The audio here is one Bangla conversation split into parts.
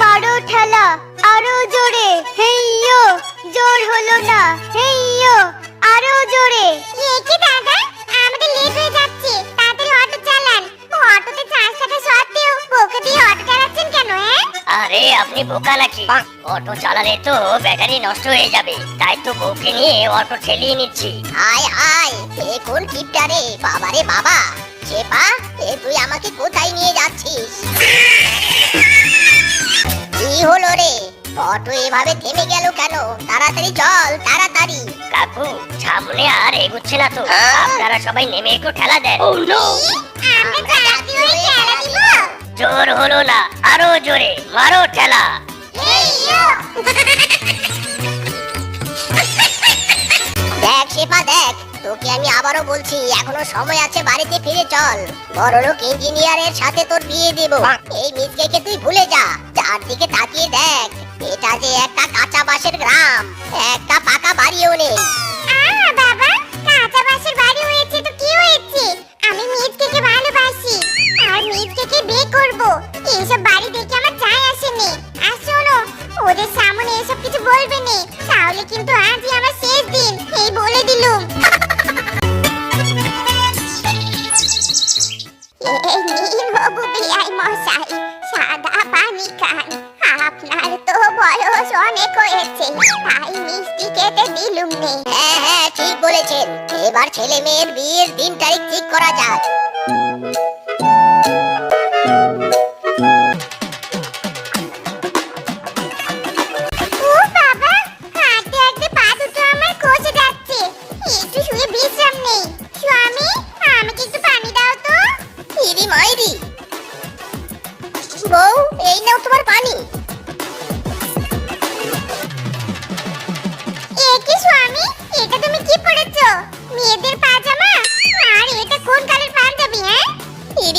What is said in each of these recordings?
মারো ঠেলা আরও জোরে হেইয়ো জোর হলো না হেইয়ো আরও জোরে। কি দাদা আমাদের লেট হয়ে যাচ্ছে তাড়াতাড়ি অটো চালান। অটোতে চার্জ থাকা সত্ত্বেও বউকে দিয়ে অটো চালাচ্ছেন কেন হ্যাঁ? আরে আপনি বোকা নাকি? অটো চালালে তো ব্যাটারি নষ্ট হয়ে যাবে তাই তো বউকে নিয়ে অটো ঠেলিয়ে নিচ্ছি। আয় আয় এ কোন কিপটা রে বাবা রে বাবা। শেপা এ তুই আমাকে কোথায় নিয়ে যাচ্ছিস? কি হলো রে? অটো এভাবে থেমে গেল কেন? তাড়াতাড়ি চল তাড়াতাড়ি। কাকু সামনে আর এগুচ্ছে না তো। আপনারা সবাই নেমে একটু ঠেলা দেন। জোর হলো না আরও জোরে মারো ঠেলা। দেখ শেফা দেখ তোকে আমি আবারও বলছি এখনও সময় আছে বাড়িতে ফিরে চল। বড়লোক ইঞ্জিনিয়ারের সাথে তোর বিয়ে দেব। এই মিসকেকে তুই ভুলে যা। চারদিকে তাকিয়ে দেখ, এটা যে একটা কাঁচা বাঁশের গ্রাম, একটা পাকা বাড়িও নেই। ওদের সামনে কিছু তাহলে কিন্তু আমার দিন বলে বাবু মশাই। অনেক হয়েছে। তাই মিষ্টি খেতে দিলুম নে। হ্যাঁ হ্যাঁ ঠিক বলেছেন। এবার ছেলে মেয়ের বিয়ের দিন তারিখ ঠিক করা যাক।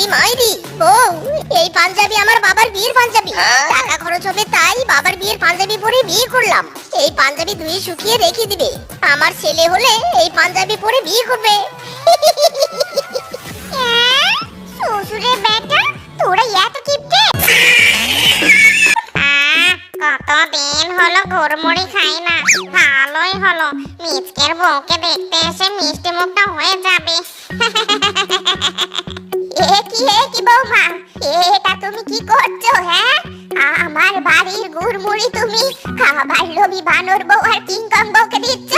ইরি মাইরি। বউ এই পাঞ্জাবি আমার বাবার বিয়ের পাঞ্জাবি। টাকা খরচ হবে তাই বাবার বিয়ের পাঞ্জাবি পরে বিয়ে করলাম। এই পাঞ্জাবি ধুয়ে শুকিয়ে রেখে দিবে। আমার ছেলে হলে এই পাঞ্জাবি পরে বিয়ে করবে। শ্বশুরের বেটা তোরা এত কিপটে? কতদিন হলো গুড়মুড়ি খাই না। ভালোই হলো। মিচকের বউকে দেখতে এসে মিষ্টি মুখটা হয়ে যাবে। কি বৌমা এটা তুমি কি করছ হ্যাঁ? আমার বাড়ির গুড়মুড়ি তুমি খাবার লোভি বানর বউ আর কিংকং বউকে দিচ্ছ?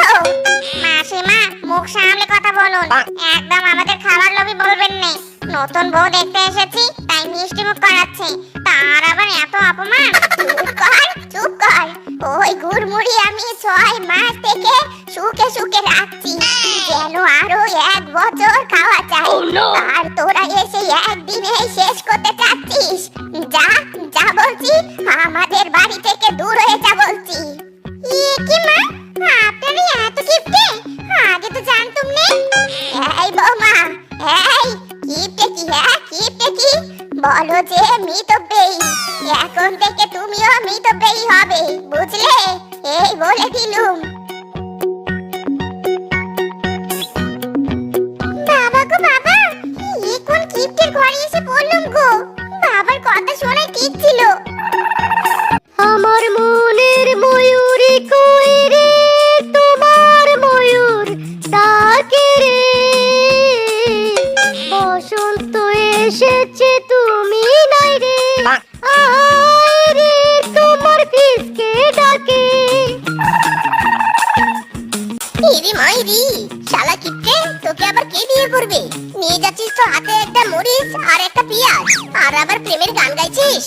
মাসিমা মুখ সামলে কথা বলুন। একদম আমাদের খাবার লোভি বলবেন না। নতুন বউ দেখতে এসেছি তাই মিষ্টি মুখ করাচ্ছে। তার আবার এত অপমান? চুপ কর চুপ কর। ওই গুড়মুড়ি আমি ছয় মাস থেকে সুখে সুখে রাখছি। যেন আরও এক বছর খাওয়া চাই আর তোরা এসে একদিনে শেষ করতে চাচ্ছিস? যা যা বলছি আমাদের বাড়ি থেকে দূর হয়ে যা বলছি। ইয়ে কি মা? আপনারা এত কিপটে? আগে তো জানতুম নে। এই বৌমা এই কি হ্যাঁ? কি বলো যে মিতব্যয়ী এখন থেকে তুমিও মিতব্যয়ী হবে, বুঝলে? এই বলে দিলুম। বাবা গো বাবা, এই গো? বাবার কথা শোনা ঠিক ছিল। ইরি মাইরি শালা কিপটে তোকে আবার কে বিয়ে করবে? নিয়ে যাচ্ছিস তো হাতে একটা মরিচ আর একটা পেঁয়াজ আর আবার প্রেমের গান গাইছিস।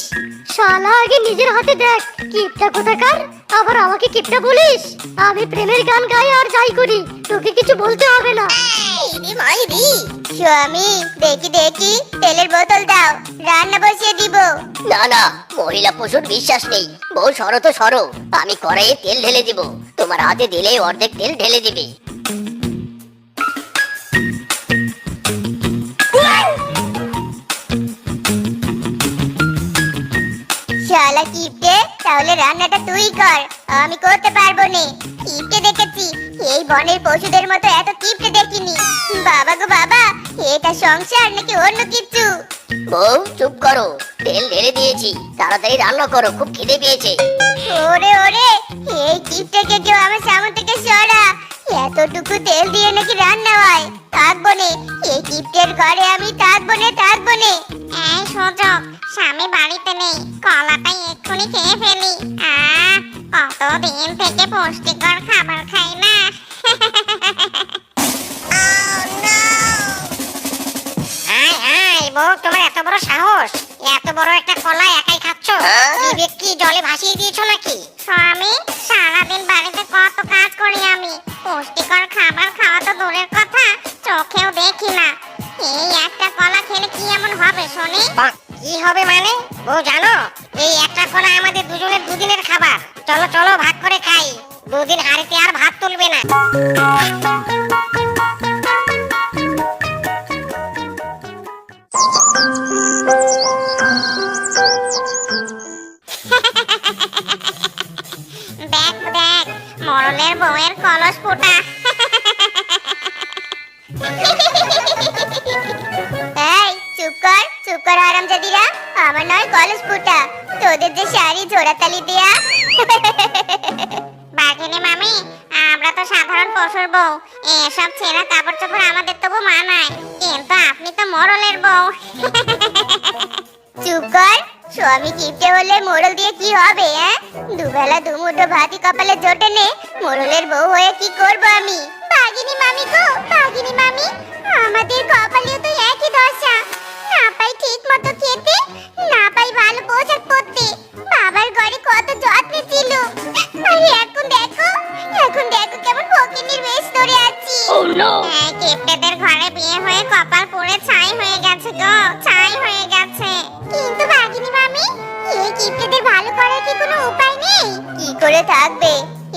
শালা আগে নিজের হাতে দেখ কিপটা কোথাকার? আবার আমাকে কিপটা বলিস? আমি প্রেমের গান গাই আর যাই করি তোকে কিছু বলতে হবে না। ইরি মাইরি স্বামী দেখি দেখি তেলের বোতল দাও রান্না বসিয়ে দিব। না না মহিলা পশুর বিশ্বাস নেই বউ সরো তো সরো আমি কড়াইয়ে তেল ঢেলে দিব তোমার হাতে দিলে অর্ধেক তেল ঢেলে দিবে। শালা কিপটে তাহলে রান্নাটা তুই কর আমি করতে পারব নে। কিপটে দেখেছি। এই বনের পশুদের মতো এত কিপটে দেখিনি। বাবা গো বাবা এটা সংসার নাকি অন্য কিছু? বউ চুপ করো। তেল ঢেলে দিয়েছি। তাড়াতাড়ি রান্না করো খুব খিদে পেয়েছে। ওরে ওরে এই কিপটাকে কেউ আমার সামনে থেকে সরা। এতটুকু তেল দিয়ে নাকি রান্না হয়? থাকব নে এই কিপটের ঘরে আমি থাকব নে থাকব নে এই সুযোগ স্বামী বাড়িতে নেই। কলাটাই এক্ষুনি খেয়ে ফেলি। আহ কতদিন তোমার এত বড় সাহস? এত বড় একটা কলা একাই খাচ্ছ? বিবেক কি জলে ভাসিয়ে দিয়েছ নাকি? স্বামী সারাদিন বাড়িতে কত কাজ করি আমি। পুষ্টিকর খাবার খাওয়া তো দূরের কথা চোখেও দেখি না। এই একটা কলা খেলে কি এমন হবে শুনি? কি হবে মানে? বউ জানো এই একটা কলা আমাদের দুজনের দুদিনের খাবার। চলো চলো ভাগ করে খাই। দুদিন হাড়িতে আর ভাত তুলবে না। বউয়ের কলস ফোটা। এই, চুপ কর চুপ কর আরামজাদিরা আমার নয় কলস ফোটা। তোদের যে শাড়ি জোড়াতালি দেয়া। বাঘিনী মামি, আমরা তো সাধারণ পশুর বউ। এসব ছেঁড়া কাপড় চোপড় আমাদের তবু মানায়। কিন্তু আপনি তো মরলের বউ। চুপ কর স্বামী কিপটে হলে মোড়ল দিয়ে কি হবে হ্যাঁ দুবেলা দুমুঠো ভাতি কপালে জোটে নে মোড়লের বউ হয়ে কি করব আমি? বাগিনী মামি গো বাগিনী মামি আমাদের কপালেও তো একই দশা। না পাই ঠিক মতো খেতে না পাই ভালো পোশাক পরতে। বাবার ঘরে কত যত্ন ছিল। আর এখন দেখো এখন দেখো কেমন ফকিনির বেশ ধরে আছি। এই কেপটেদের ঘরে বিয়ে হয়ে কপাল পুড়ে ছাই হয়ে গেছে গো। করে থাকবে।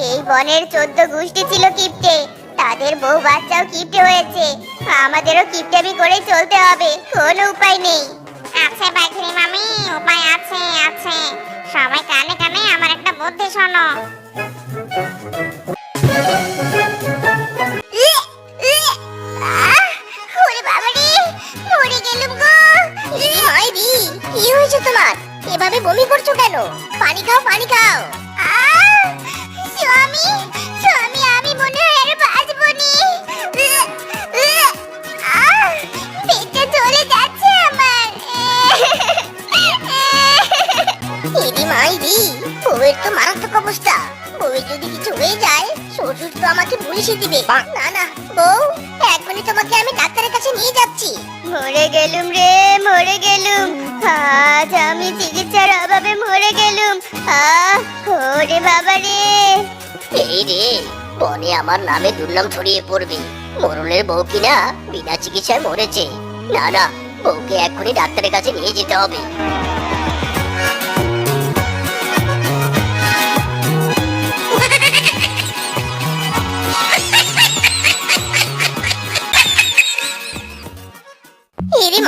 এই বনের চোদ্দ গোষ্ঠী ছিল কিপটে। তাদের বউ বাচ্চাও কিপটে হয়েছে। আমাদেরও কিপটেমি করে চলতে হবে। কোনো উপায় নেই। আছে বাঘিনী মামি, উপায় আছে আছে। সবাই কানে কানে আমার একটা বুদ্ধি শোনো। আমাকে পুলিশে দিবে। না না বউ এখনই তোমাকে আমি ডাক্তারের কাছে নিয়ে যাচ্ছি। মরে গেলুম রে মরে গেলুম। আজ আমি চিকিৎসার অভাবে মরে গেলুম। আহ ওরে বাবা রে। এই রে বনে আমার নামে দুর্নাম ছড়িয়ে পড়বে। মোরলের বউ কিনা বিনা চিকিৎসায় মরেছে। না না বউকে এক্ষুনি ডাক্তারের কাছে নিয়ে যেতে হবে।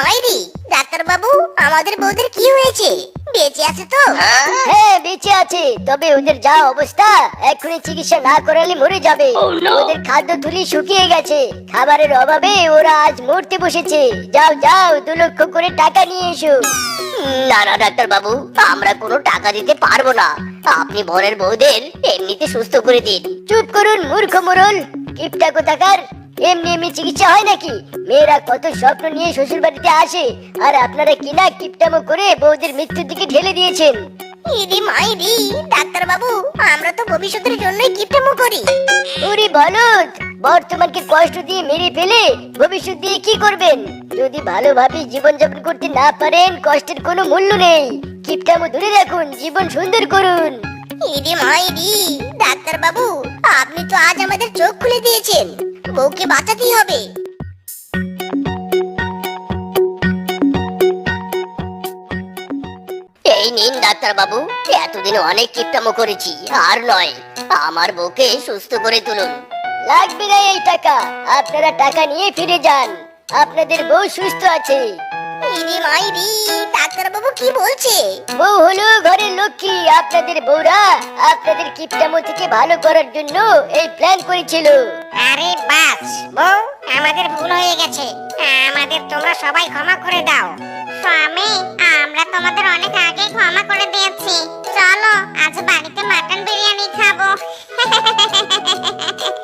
মাইরি ডাক্তার বাবু আমাদের বউদের কি হয়েছে? বেঁচে আছে তো? হ্যাঁ? বেঁচে আছে। তবে ওদের যা অবস্থা এক্ষুনি চিকিৎসা না করালে মরে যাবে। ওদের খাদ্য থুলি শুকিয়ে গেছে। খাবারের অভাবে ওরা আজ মরতে বসেছে। যাও যাও দু লক্ষ করে টাকা নিয়ে এসো। না না ডাক্তার বাবু আমরা কোনো টাকা দিতে পারব না। আপনি বরের বউদের এমনিতে সুস্থ করে দিন। চুপ করুন মূর্খ মোরল কিপটা কোথাকার? এমনি এমনি চিকিৎসা হয় নাকি? মেয়েরা কত স্বপ্ন নিয়ে শ্বশুর বাড়িতে আসে আর আপনারা কিনা কিপটামো করে বউদের মৃত্যুর দিকে ঢেলে দিয়েছেন। ইদি মাইরি ডাক্তার বাবু আমরা তো ভবিষ্যতের জন্যই কিপটামো করি। ওরে বলদ বর্তমানকে কষ্ট দিয়ে মেরে ফেলে ভবিষ্যৎ দিয়ে কি করবেন? যদি ভালোভাবে জীবন যাপন করতে না পারেন কষ্টের কোনো মূল্য নেই। কিপটামো দূরে রাখুন জীবন সুন্দর করুন। ইদি মাইরি ডাক্তার বাবু আপনি তো আজ আমাদের চোখ খুলে দিয়েছেন। বউকে বাঁচাতেই হবে। এই নিন ডাক্তার বাবু এতদিন অনেক কিপটামো করেছি, আর নয়, আমার বউকে সুস্থ করে তুলুন। লাগবে না এই টাকা, আপনারা টাকা নিয়ে ফিরে যান, আপনাদের বউ সুস্থ আছে। ইরে মাইরি ডাক্তারবাবু কি বলছে? বউ হলো ঘরের লক্ষ্মী আপনাদের বউরা আপনাদের কিপটামো থেকে ভালো করার জন্য এই প্ল্যান করেছিল। আরে বাস বউ আমাদের ভুল হয়ে গেছে। আমাদের তোমরা সবাই ক্ষমা করে দাও। স্বামী আমরা তোমাদের অনেক আগে ক্ষমা করে দিয়েছি। চলো আজ বাড়িতে মাটন বিরিয়ানি খাব।